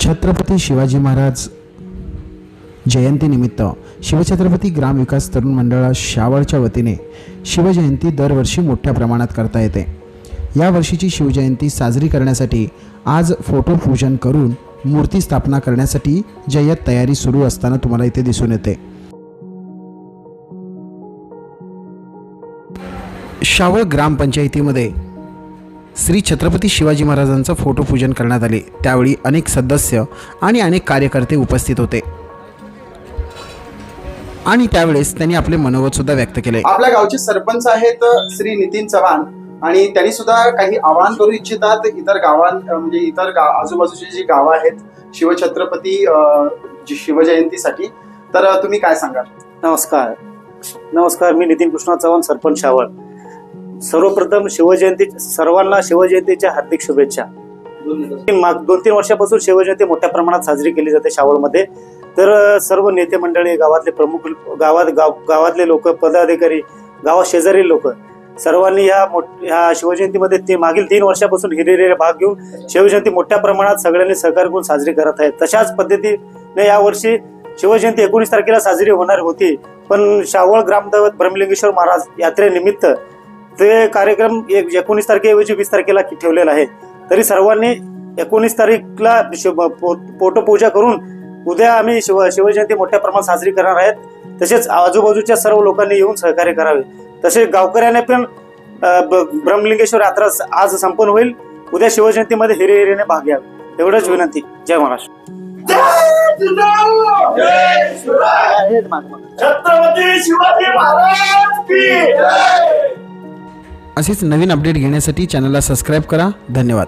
छत्रपती शिवाजी महाराज जयंतीनिमित्त शिवछत्रपती ग्रामविकास तरुण मंडळा शावळच्या वतीने शिवजयंती दरवर्षी मोठ्या प्रमाणात करता येते. यावर्षीची शिवजयंती साजरी करण्यासाठी आज फोटो पूजन करून मूर्ती स्थापना करण्यासाठी जय्यत तयारी सुरू असताना तुम्हाला इथे दिसून येते. शावळ ग्रामपंचायतीमध्ये श्री छत्रपती शिवाजी महाराजांचं फोटो पूजन करण्यात आले. त्यावेळी अनेक सदस्य आणि अनेक कार्यकर्ते उपस्थित होते. आणि त्यावेळेस त्यांनी आपले मनोगत सुद्धा व्यक्त केले. आपल्या गावचे सरपंच आहेत श्री नितीन चव्हाण. आणि त्यांनी सुद्धा काही आवाहन करू इच्छितात. इतर गावां म्हणजे इतर गा आजूबाजूची जी गावं आहेत शिवछत्रपती अं, जी शिवजयंतीसाठी. तर तुम्ही काय सांगाल? नमस्कार. नमस्कार मी नितीन कृष्णा चव्हाण सरपंच शावळ. सर्वप्रथम शिवजयंती सर्वांना शिवजयंतीच्या हार्दिक शुभेच्छा. माग दोन तीन वर्षापासून शिवजयंती मोठ्या प्रमाणात साजरी केली जाते शावळमध्ये तर सर्व नेते मंडळी गावातले प्रमुख गावात गाव गावातले लोक पदाधिकारी गावात शेजारील लोक सर्वांनी ह्या मोठ ह्या शिवजयंतीमध्ये ते मागील तीन वर्षापासून हिरिरीने भाग घेऊन शिवजयंती मोठ्या प्रमाणात सगळ्यांनी सहकार करून साजरी करत आहेत. तशाच पद्धतीने यावर्षी शिवजयंती एकोणीस तारखेला साजरी होणार होती. पण शावळ ग्रामदैवत ब्रह्मलिंगेश्वर महाराज यात्रेनिमित्त ते कार्यक्रम एक एकोणीस तारखेऐवजी वीस तारखेला ठेवलेला आहे. तरी सर्वांनी एकोणीस तारीखला शिव- पो- पोटपूजा करून उद्या आम्ही शिव शिवजयंती मोठ्या प्रमाणात साजरी करणार आहेत. तसेच आजूबाजूच्या सर्व लोकांनी येऊन सहकार्य करावे. तसेच गावकऱ्याने पण ब- ब्रह्मलिंगेश्वर यात्रा आज संपन्न होईल. उद्या शिवजयंतीमध्ये हिरे हिरेने भाग घ्यावे. एवढंच विनंती. जय महाराष्ट्र. छत्रपती शिवाजी महाराज की असेच नवीन अपडेट घेण्यासाठी चॅनलला सबस्क्राईब करा. धन्यवाद.